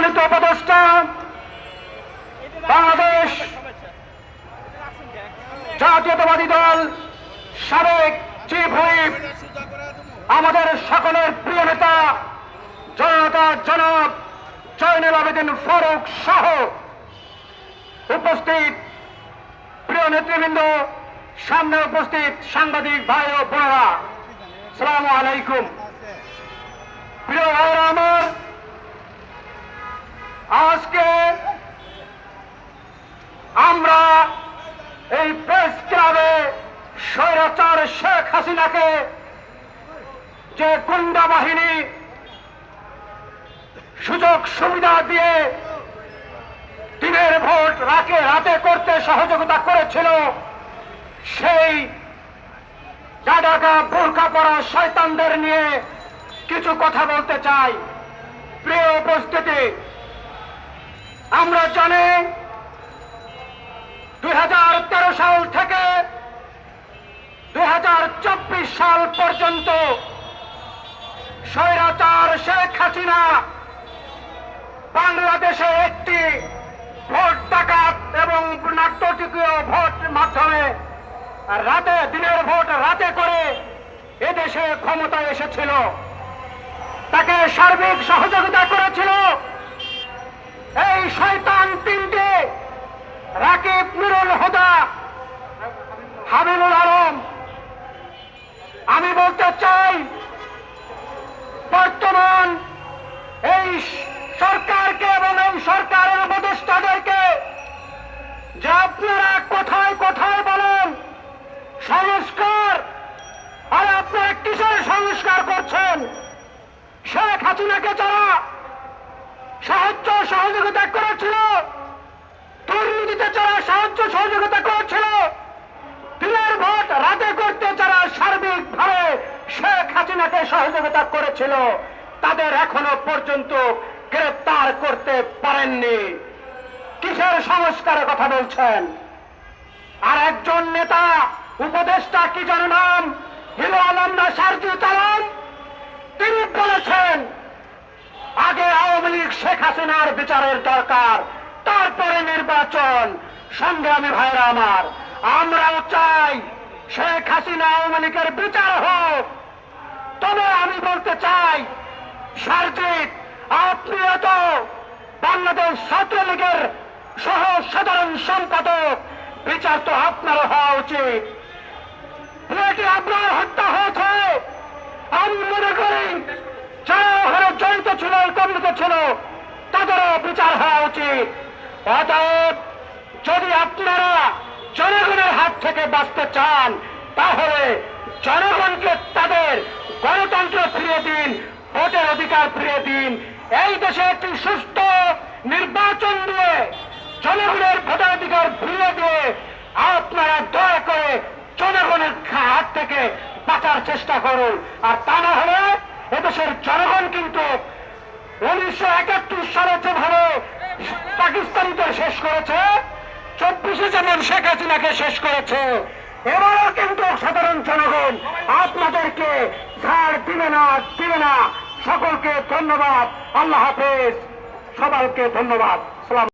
সম্মানিত উপদেষ্টা, বাংলাদেশ জাতীয়তাবাদী দল সাবেক চিফ হুইপ আমাদের সকলের প্রিয় নেতা, জনতা জনাব জয়নুল আবেদিন ফারুক সহ উপস্থিত প্রিয় নেতৃবৃন্দ, সামনে উপস্থিত সাংবাদিক ভাই ও বোনেরা। সালাম আলাইকুম। স্বৈরাচার শেখ হাসিনাকে যে গুন্ডা বাহিনী সুযোগ সুবিধা দিয়ে দিনের ভোট রাকে রাতে করতে সহযোগিতা করেছিল, সেই ডাডাকা বোরকা পরা শয়তানদের নিয়ে কিছু কথা বলতে চাই। প্রিয় উপস্থিতি, আমরা জানি দুই হাজার তেরো সাল থেকে সাল পর্যন্ত স্বৈরাচার শেখ হাসিনা বাংলাদেশে একটি ভোট ডাকাত এবং নাট্যটিকীয় ভোট মাধ্যমে রাতে, দিনের ভোট রাতে করে এদেশে ক্ষমতায় এসেছিল। তাকে সার্বিক সহযোগিতা করেছিল এই শয়তান তিনটে, রাকিব নুরুল হুদা, হাবিবুল আলম আমি বলতে চাই, বর্তমান এই সরকারকে এবং এই সরকারের উপদেষ্টাদেরকে যে আপনারা কোথায় কোথায় বলেন সংস্কার, আর আপনারা কিসের সংস্কার করছেন? শেখ হাসিনাকে যারা সাহায্য সহযোগিতা করেছিল, দুর্নীতিতে যারা সাহায্য সহযোগিতা করেছিল দিনের ভোট রাতে করতে যারা সার্বিকভাবে শেখ হাসিনাকে সহযোগিতা করেছিল, তাদের এখনও পর্যন্ত গ্রেপ্তার করতে পারেননি। কিসের সংস্কারের কথা বলছেন? আর একজন নেতা, উপদেষ্টা কি যেন নাম? হিরো আলম না সারজি চালান? তিনি বলেছেন, আগে আওয়ামী লীগ শেখ হাসিনার বিচারের দরকার, তারপরে নির্বাচন। সংগ্রামী ভাইরা আমার, আমরাও চাই শেখ হাসিনা আওয়ামী লীগের বিচার হোক। তবে আমি বলতে চাই, সার্জিৎ আপনিও তো বাংলাদেশ ছাত্রলীগের সহ সাধারণ সম্পাদক। বিচার তো আপনারও হওয়া উচিত। বুয়েটে আপনার হত্যা হয়েছে। আমি মনে করি, যারা ওখানে জড়িত ছিল কমিত ছিল, তাদেরও বিচার হওয়া উচিত। অতএব, যদি আপনারা জনগণের হাত থেকে বাঁচতে চান, তাহলে জনগণকে তাদের গণতন্ত্র ফিরিয়ে দিন, ভোটের অধিকার ফিরিয়ে দিন। এই দেশে একটি সুস্থ নির্বাচন দিয়ে, জনগণের ভোটার অধিকার ফিরিয়ে দিয়ে আপনারা দয়া করে জনগণের হাত থেকে বাঁচার চেষ্টা করুন। আর তা না হলে এদেশের জনগণ কিন্তু উনিশশো একাত্তর সালে যেভাবে পাকিস্তানিদের শেষ করেছে, চব্বিশে যেমন শেখ হাসিনাকে শেষ করেছে। এবারও কিন্তু সাধারণ জনগণ আপনাদেরকে ঝাড় দিবে না দিবে না। সকলকে ধন্যবাদ। আল্লাহ হাফেজ। সবাইকে ধন্যবাদ। সালাম